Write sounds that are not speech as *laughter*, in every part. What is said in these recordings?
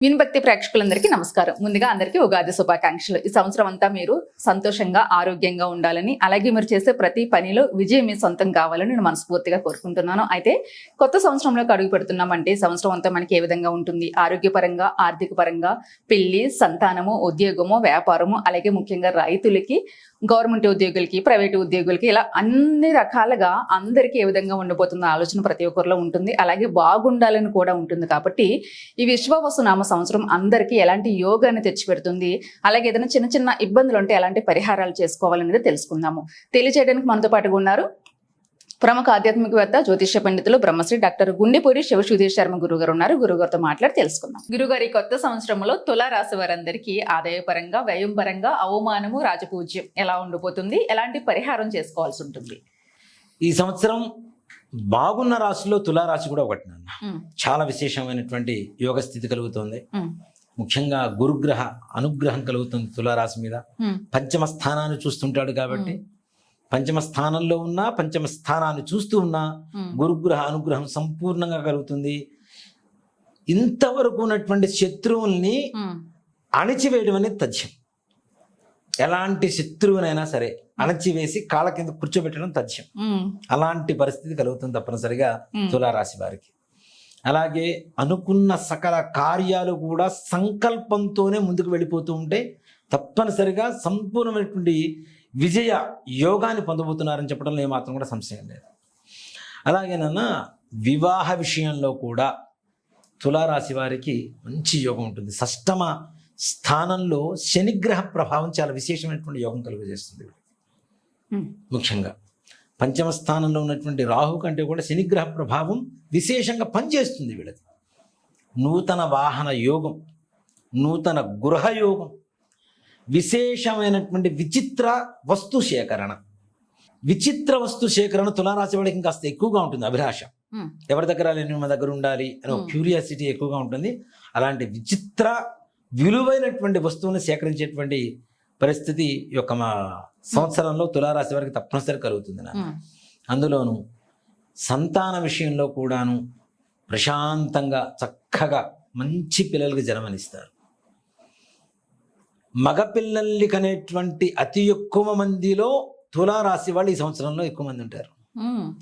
వినభక్తి ప్రేక్షకులందరికీ నమస్కారం. ముందుగా అందరికీ ఉగాది శుభాకాంక్షలు. ఈ సంవత్సరం అంతా మీరు సంతోషంగా ఆరోగ్యంగా ఉండాలని అలాగే మీరు చేసే ప్రతి పనిలో విజయం మీ సొంతం కావాలని నేను మనస్ఫూర్తిగా కోరుకుంటున్నాను. అయితే కొత్త సంవత్సరంలోకి అడుగు పెడుతున్నామంటే సంవత్సరం అంతా మనకి ఏ విధంగా ఉంటుంది? ఆరోగ్యపరంగా ఆర్థిక పరంగా పెళ్ళి సంతానము ఉద్యోగము వ్యాపారము అలాగే ముఖ్యంగా రైతులకి గవర్నమెంట్ ఉద్యోగులకి ప్రైవేట్ ఉద్యోగులకి ఇలా అన్ని రకాలుగా అందరికీ ఏ విధంగా ఉండబోతున్న ఆలోచన ప్రతి ఒక్కరిలో ఉంటుంది. అలాగే బాగుండాలని కూడా ఉంటుంది కాబట్టి ఈ విశ్వవసు నామ సంవత్సరం అందరికీ ఎలాంటి యోగాన్ని తెచ్చిపెడుతుంది అలాగే ఏదైనా చిన్న చిన్న ఇబ్బందులు ఉంటే ఎలాంటి పరిహారాలు చేసుకోవాలనేది తెలుసుకుందాము. తెలియజేయడానికి మనతో పాటుగా ఉన్నారు ప్రముఖ ఆధ్యాత్మికవేత్త జ్యోతిష పండితులు బ్రహ్మశ్రీ డాక్టర్ గుండెపూరి శివసుధీర్ శర్మ గురుగారు ఉన్నారు. గురుగారితో మాట్లాడి తెలుసుకుందాం. గురుగారి కొత్త సంవత్సరంలో తుల రాశి వారందరికీ ఆదాయపరంగా వ్యయం పరంగా అవమానము రాజపూజ్యం ఎలా ఉండిపోతుంది? ఎలాంటి పరిహారం చేసుకోవాల్సి ఉంటుంది? ఈ సంవత్సరం బాగున్న రాశిలో తులారాశి కూడా ఒకటి నాన్న. చాలా విశేషమైనటువంటి యోగ స్థితి కలుగుతుంది. ముఖ్యంగా గురుగ్రహ అనుగ్రహం కలుగుతుంది తులారాశి మీద. పంచమ స్థానాన్ని చూస్తుంటాడు కాబట్టి పంచమ స్థానంలో ఉన్న పంచమ స్థానాన్ని చూస్తూ ఉన్నా గురుగ్రహ అనుగ్రహం సంపూర్ణంగా కలుగుతుంది. ఇంతవరకు ఉన్నటువంటి శత్రువుల్ని అణిచివేయడం అనేది తథ్యం. ఎలాంటి శత్రువునైనా సరే అణచివేసి కాళ్ళ కింద కూర్చోబెట్టడం తథ్యం. అలాంటి పరిస్థితి కలుగుతుంది తప్పనిసరిగా తులారాశి వారికి. అలాగే అనుకున్న సకల కార్యాలు కూడా సంకల్పంతోనే ముందుకు వెళ్ళిపోతూ ఉంటే తప్పనిసరిగా సంపూర్ణమైనటువంటి విజయ యోగాన్ని పొందబోతున్నారని చెప్పడంలో ఏమాత్రం కూడా సంశయం లేదు. అలాగే నాన్న వివాహ విషయంలో కూడా తులారాశి వారికి మంచి యోగం ఉంటుంది. షష్టమ స్థానంలో శనిగ్రహ ప్రభావం చాలా విశేషమైనటువంటి యోగం కలుగజేస్తుంది. ముఖ్యంగా పంచమ స్థానంలో ఉన్నటువంటి రాహు కంటే కూడా శనిగ్రహ ప్రభావం విశేషంగా పనిచేస్తుంది వీళ్ళది నూతన వాహన యోగం నూతన గృహ యోగం విశేషమైనటువంటి విచిత్ర వస్తు సేకరణ. విచిత్ర వస్తు సేకరణ తులారాశి వాళ్ళకి ఇంకాస్త ఎక్కువగా ఉంటుంది అభిలాష. ఎవరి దగ్గర లేని మన దగ్గర ఉండాలి అని ఒక. క్యూరియాసిటీ ఎక్కువగా ఉంటుంది. అలాంటి విచిత్ర విలువైనటువంటి వస్తువుని సేకరించేటువంటి పరిస్థితి ఈ యొక్క మా సంవత్సరంలో తులారాశి వారికి తప్పనిసరి కలుగుతుంది నాకు. అందులోను సంతాన విషయంలో కూడాను ప్రశాంతంగా చక్కగా మంచి పిల్లలకి జన్మనిస్తారు. మగపిల్లల్ని కనేటువంటి అతి ఎక్కువ మందిలో తులారాశి వాళ్ళు ఈ సంవత్సరంలో ఎక్కువ మంది ఉంటారు.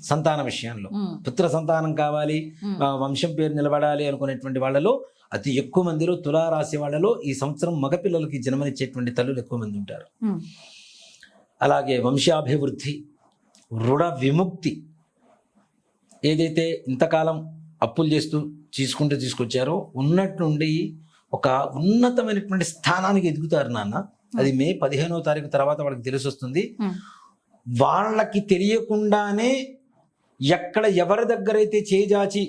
సంతాన విషయంలో. పుత్ర సంతానం కావాలి వంశం పేరు నిలబడాలి అనుకునేటువంటి వాళ్ళలో అతి ఎక్కువ మందిలో తులారాశి వాళ్ళలో ఈ సంవత్సరం మగపిల్లలకి జన్మనిచ్చేటువంటి తల్లులు ఎక్కువ మంది ఉంటారు. అలాగే వంశాభివృద్ధి రుణ విముక్తి ఏదైతే ఇంతకాలం అప్పులు చేస్తూ తీసుకుంటూ తీసుకొచ్చారో ఉన్నట్టుండి ఒక ఉన్నతమైనటువంటి స్థానానికి ఎదుగుతారు నాన్న. అది మే పదిహేనో తారీఖు తర్వాత వాళ్ళకి తెలిసి వస్తుంది వాళ్ళకి తెలియకుండానే ఎక్కడ ఎవరి దగ్గరైతే చేజాచి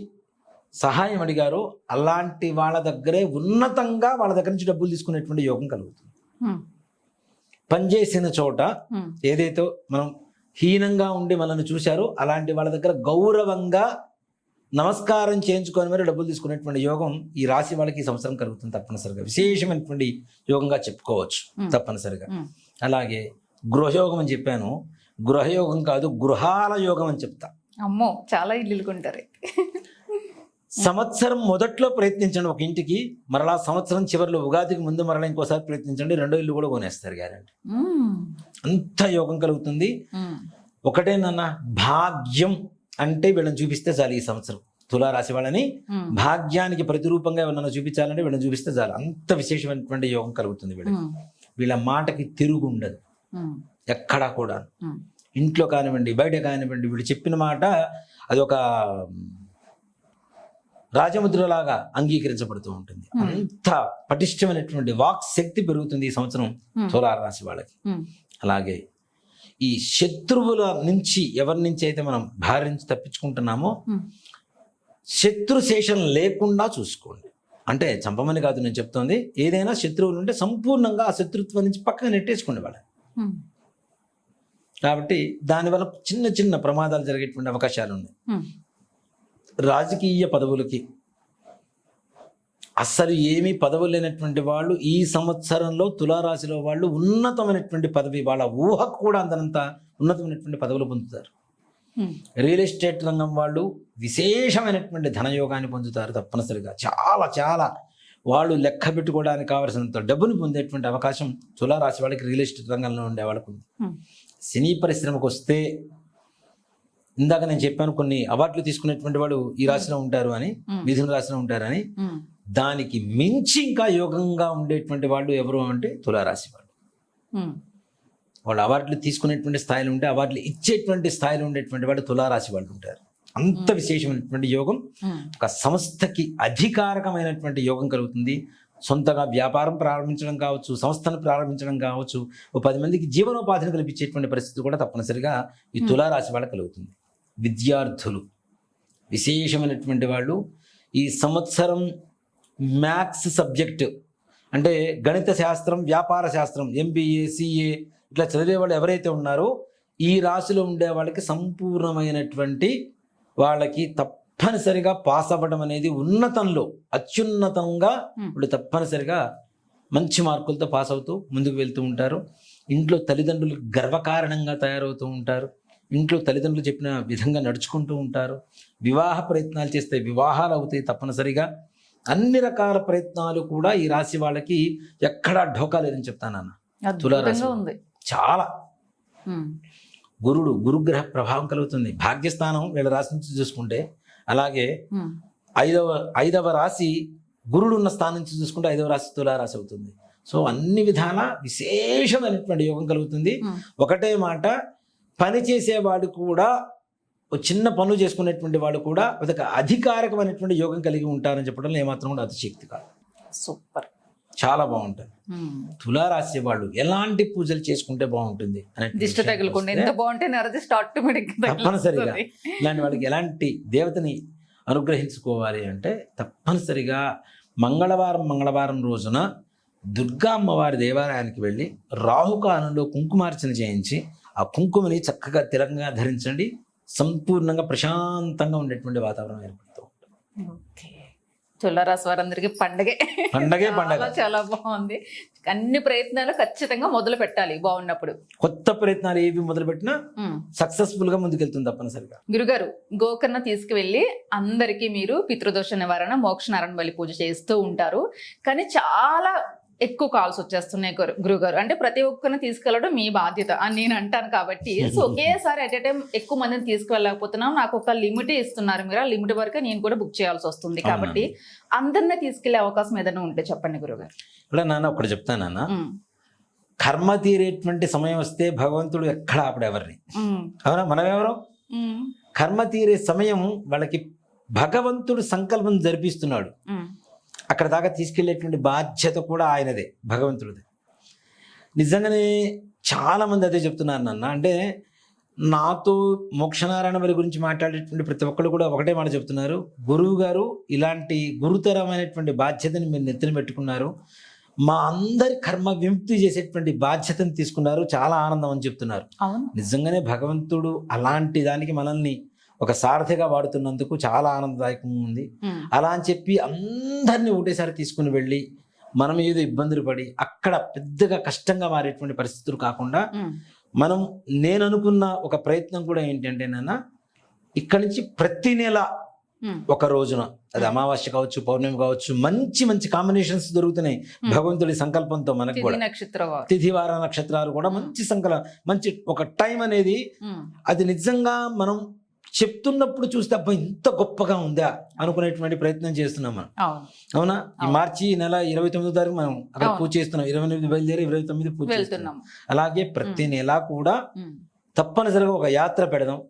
సహాయం అడిగారో అలాంటి వాళ్ళ దగ్గరే ఉన్నతంగా వాళ్ళ దగ్గర నుంచి డబ్బులు తీసుకునేటువంటి యోగం కలుగుతుంది. పనిచేసిన చోట ఏదైతే మనం హీనంగా ఉండి మనల్ని చూశారో అలాంటి వాళ్ళ దగ్గర గౌరవంగా నమస్కారం చేయించుకొని మరి డబ్బులు తీసుకునేటువంటి యోగం ఈ రాశి వాళ్ళకి ఈ సంవత్సరం కలుగుతుంది తప్పనిసరిగా. విశేషమైనటువంటి యోగంగా చెప్పుకోవచ్చు. తప్పనిసరిగా. అలాగే గృహయోగం అని చెప్పాను. గృహయోగం కాదు గృహాల యోగం అని చెప్తా. అమ్మో చాలా కొంటారు. సంవత్సరం మొదట్లో ప్రయత్నించండి ఒక ఇంటికి మరలా సంవత్సరం చివరిలో ఉగాదికి ముందు మరలా ఇంకోసారి ప్రయత్నించండి రెండో ఇల్లు కూడా కొనేస్తారు గ్యారంటీ. అంత యోగం కలుగుతుంది. ఒకటేనన్న భాగ్యం. అంటే వీళ్ళని చూపిస్తే చాలు ఈ సంవత్సరం తులారాశి వాళ్ళని. భాగ్యానికి ప్రతిరూపంగా ఎవరన్నా చూపించాలంటే వీళ్ళని చూపిస్తే చాలు. అంత విశేషమైనటువంటి యోగం కలుగుతుంది వీళ్ళకి. వీళ్ళ మాటకి తిరుగు ఉండదు. ఎక్కడా కూడా. ఇంట్లో కానివ్వండి బయట కానివ్వండి వీళ్ళు చెప్పిన మాట అది ఒక రాజముద్రలాగా అంగీకరించబడుతూ ఉంటుంది. అంత పటిష్టమైనటువంటి వాక్ శక్తి పెరుగుతుంది ఈ సంవత్సరం. తులారాశి వాళ్ళకి. అలాగే ఈ శత్రువుల నుంచి ఎవరి నుంచి అయితే మనం భార్య నుంచి తప్పించుకుంటున్నామో శత్రు శేషం లేకుండా చూసుకోండి. అంటే చంపమని కాదు నేను చెప్తోంది ఏదైనా శత్రువులు ఉంటే సంపూర్ణంగా ఆ శత్రుత్వం నుంచి పక్కన నెట్టేసుకోండి వాళ్ళని. కాబట్టి దానివల్ల చిన్న చిన్న ప్రమాదాలు జరిగేటువంటి అవకాశాలు ఉన్నాయి. రాజకీయ పదవులకి అస్సలు ఏమీ పదవులు లేనటువంటి వాళ్ళు ఈ సంవత్సరంలో తులారాశిలో వాళ్ళు ఉన్నతమైనటువంటి పదవి వాళ్ళ ఊహకు కూడా అందనంత ఉన్నతమైనటువంటి పదవులు పొందుతారు. రియల్ ఎస్టేట్ రంగం వాళ్ళు విశేషమైనటువంటి ధనయోగాన్ని పొందుతారు తప్పనిసరిగా. చాలా చాలా వాళ్ళు లెక్క పెట్టుకోవడానికి కావాల్సినంత డబ్బును పొందేటువంటి అవకాశం తులారాశి వాళ్ళకి రియల్ ఎస్టేట్ రంగంలో ఉండే వాళ్ళకు ఉంది. సినీ పరిశ్రమకు వస్తే ఇందాక నేను చెప్పాను కొన్ని అవార్డులు తీసుకునేటువంటి వాళ్ళు ఈ రాశిలో ఉంటారు అని. మిథున రాశిలో ఉంటారని. దానికి మించి ఇంకా యోగంగా ఉండేటువంటి వాళ్ళు ఎవరు అంటే తులారాశి వాళ్ళు. వాళ్ళు అవార్డులు తీసుకునేటువంటి స్థాయిలో ఉంటే అవార్డులు ఇచ్చేటువంటి స్థాయిలో ఉండేటువంటి వాళ్ళు తులారాశి వాళ్ళు ఉంటారు. అంత విశేషమైనటువంటి యోగం ఒక సంస్థకి అధికారకమైనటువంటి యోగం కలుగుతుంది. సొంతగా వ్యాపారం ప్రారంభించడం కావచ్చు సంస్థను ప్రారంభించడం కావచ్చు ఓ పది మందికి జీవనోపాధిని కల్పించేటువంటి పరిస్థితి కూడా తప్పనిసరిగా ఈ తులారాశి వాళ్ళకి కలుగుతుంది. విద్యార్థులు విశేషమైనటువంటి వాళ్ళు ఈ సంవత్సరం మ్యాథ్స్ సబ్జెక్ట్. అంటే గణిత శాస్త్రం వ్యాపార శాస్త్రం ఎంబీఏ సిఏ ఇట్లా చదివే వాళ్ళు ఎవరైతే ఉన్నారో ఈ రాశిలో ఉండే వాళ్ళకి సంపూర్ణమైనటువంటి వాళ్ళకి తప్పనిసరిగా పాస్ అవ్వడం అనేది ఉన్నతంలో అత్యున్నతంగా. వాళ్ళు తప్పనిసరిగా మంచి మార్కులతో పాస్ అవుతూ ముందుకు వెళ్తూ ఉంటారు. ఇంట్లో తల్లిదండ్రులు గర్వకారణంగా తయారవుతూ ఉంటారు. ఇంట్లో తల్లిదండ్రులు చెప్పిన విధంగా నడుచుకుంటూ ఉంటారు. వివాహ ప్రయత్నాలు చేస్తే వివాహాలు అవుతాయి తప్పనిసరిగా. అన్ని రకాల ప్రయత్నాలు కూడా ఈ రాశి వాళ్ళకి ఎక్కడా ఢోకా లేదని చెప్తానన్న తులారాశి చాలా. గురుడు గురుగ్రహ ప్రభావం కలుగుతుంది. భాగ్యస్థానం వీళ్ళ రాశి నుంచి చూసుకుంటే అలాగే ఐదవ ఐదవ రాశి గురుడు ఉన్న స్థానం నుంచి చూసుకుంటే ఐదవ రాశి తులారాశి అవుతుంది. సో అన్ని విధాల విశేషమైనటువంటి యోగం కలుగుతుంది. ఒకటే మాట పని చేసేవాడు కూడా చిన్న పనులు చేసుకునేటువంటి వాడు కూడా ఒక అధికారకమైనటువంటి యోగం కలిగి ఉంటారని చెప్పడంలో ఏమాత్రం కూడా అతిశక్తి కాదు. సూపర్. చాలా బాగుంటుంది. తులారాశి వాళ్ళు ఎలాంటి పూజలు చేసుకుంటే బాగుంటుంది దిష్టి ఎంత బాగుంటే నరదిష్టి ఆటోమేటిక్ తప్పనిసరిగా ఇలాంటి వాళ్ళకి ఎలాంటి దేవతని అనుగ్రహించుకోవాలి అంటే తప్పనిసరిగా మంగళవారం మంగళవారం రోజున దుర్గా అమ్మవారి దేవాలయానికి వెళ్ళి రాహుకాలంలో కుంకుమార్చన చేయించి ఆ కుంకుమని చక్కగా తిరంగా ధరించండి. సంపూర్ణంగా ప్రశాంతంగా ఉండేటువంటి వాతావరణం ఏర్పడుతూ ఉంటుంది. ఓకే. తులారాశి వారందరికీ పండగే. పండగే పండగ. చాలా బాగుంది. అన్ని ప్రయత్నాలు ఖచ్చితంగా మొదలు పెట్టాలి బాగున్నప్పుడు. కొత్త ప్రయత్నాలు ఏవి మొదలుపెట్టినా ఉమ్. సక్సెస్ఫుల్గా ముందుకెళ్తుంది తప్పనిసరిగా. గురుగారు గోకర్ణ తీసుకువెళ్ళి అందరికీ మీరు పితృదోష నివారణ మోక్ష నారాయణ బలి పూజ చేస్తూ ఉంటారు. కానీ చాలా ఎక్కువ కాల్స్ వచ్చేస్తున్నాయి గురు- గురుగారు. అంటే ప్రతి ఒక్కరిని తీసుకెళ్ళడం మీ బాధ్యత అని నేను అంటాను కాబట్టి. *laughs* సో ఒకేసారి అట్ ఎ టైం ఎక్కువ మందిని తీసుకెళ్ళకపోతున్నాం. నాకు ఒక లిమిట్ ఇస్తున్నారు మీరు. ఆ లిమిట్ వరకు నేను కూడా బుక్ చేయాల్సి వస్తుంది కాబట్టి అందరినీ తీసుకెళ్ళే అవకాశం ఏదైనా ఉంటే చెప్పండి గురుగారు. ఇక్కడ నాన్న ఒకటి చెప్తాను నాన్న. కర్మ తీరేటువంటి సమయం వస్తే భగవంతుడు ఎక్కడ ఆపడు ఎవరిని? ఉమ్, అవునా? మనం ఎవరు కర్మ తీరే సమయం వాళ్ళకి భగవంతుడు సంకల్పం జరిపిస్తున్నాడు. అక్కడ దాకా తీసుకెళ్ళేటువంటి బాధ్యత కూడా ఆయనదే భగవంతుడిది. నిజంగానే చాలా మంది అదే చెప్తున్నారు నాన్న. అంటే నాతో మోక్షనారాయణ వారి గురించి మాట్లాడేటువంటి ప్రతి ఒక్కరు కూడా ఒకటే మాట చెప్తున్నారు. గురువు గారు ఇలాంటి గురుతరమైనటువంటి బాధ్యతని మీరు నెత్తిన పెట్టుకున్నారు. మా అందరి కర్మ విముక్తి చేసేటువంటి బాధ్యతను తీసుకున్నారు. చాలా ఆనందం అని చెప్తున్నారు. నిజంగానే భగవంతుడు అలాంటి దానికి మనల్ని ఒక సారథిగా వాడుతున్నందుకు చాలా ఆనందదాయకంగా ఉంది. అలా అని చెప్పి అందరినీ ఒకటేసారి తీసుకుని వెళ్ళి మనం ఏదో ఇబ్బందులు పడి అక్కడ పెద్దగా కష్టంగా మారేటువంటి పరిస్థితులు కాకుండా మనం నేను అనుకున్న ఒక ప్రయత్నం కూడా ఏంటంటే నాన్న ఇక్కడి నుంచి ప్రతి నెల ఒక రోజున అది అమావాస్య కావచ్చు పౌర్ణమి కావచ్చు మంచి మంచి కాంబినేషన్స్ దొరుకుతున్నాయి భగవంతుడి సంకల్పంతో మనకు కూడా. నక్షత్ర వారు తిథి వార నక్షత్రాలు కూడా మంచి సంకల మంచి ఒక టైం అనేది అది నిజంగా మనం చెప్తున్నప్పుడు చూస్తే అబ్బా ఇంత గొప్పగా ఉందా అనుకునేటువంటి ప్రయత్నం చేస్తున్నాం మనం. అవును. ఈ. మార్చి నెల ఇరవై తొమ్మిదో తారీఖు మనం అక్కడ. పూజ చేస్తున్నాం. ఇరవై ఎనిమిది బయలుదేరి ఇరవై తొమ్మిది పూజ చేస్తున్నాం. అలాగే ప్రతి నెల కూడా తప్పనిసరిగా ఒక యాత్ర పెడదాం.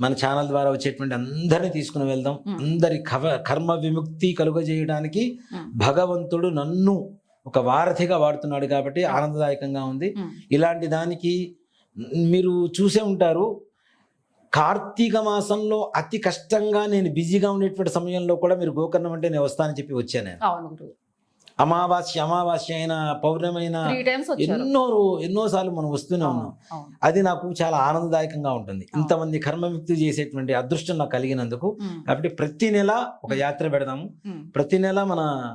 మన ఛానల్ ద్వారా వచ్చేటువంటి అందరినీ తీసుకుని వెళ్దాం. అందరి కవ కర్మ విముక్తి కలుగజేయడానికి భగవంతుడు నన్ను ఒక వారధిగా వాడుతున్నాడు కాబట్టి ఆనందదాయకంగా ఉంది. ఇలాంటి దానికి మీరు చూసే ఉంటారు. కార్తీక మాసంలో అతి కష్టంగా నేను బిజీగా ఉండేటువంటి సమయంలో కూడా మీరు గోకర్ణం అంటే నేను వస్తానని చెప్పి వచ్చాను నేను. అమావాస్య అమావాస్య అయినా పౌర్ణమి అయినా త్రీ టైమ్స్ వచ్చారు. ఎన్నో ఎన్నో సార్లు మనం వస్తూనే ఉన్నాం. అది నాకు చాలా ఆనందదాయకంగా ఉంటుంది. ఇంతమంది కర్మముక్తి చేసేటువంటి అదృష్టం నాకు కలిగినందుకు. కాబట్టి ప్రతి నెల ఒక యాత్ర పెడదాము. ప్రతి నెల మన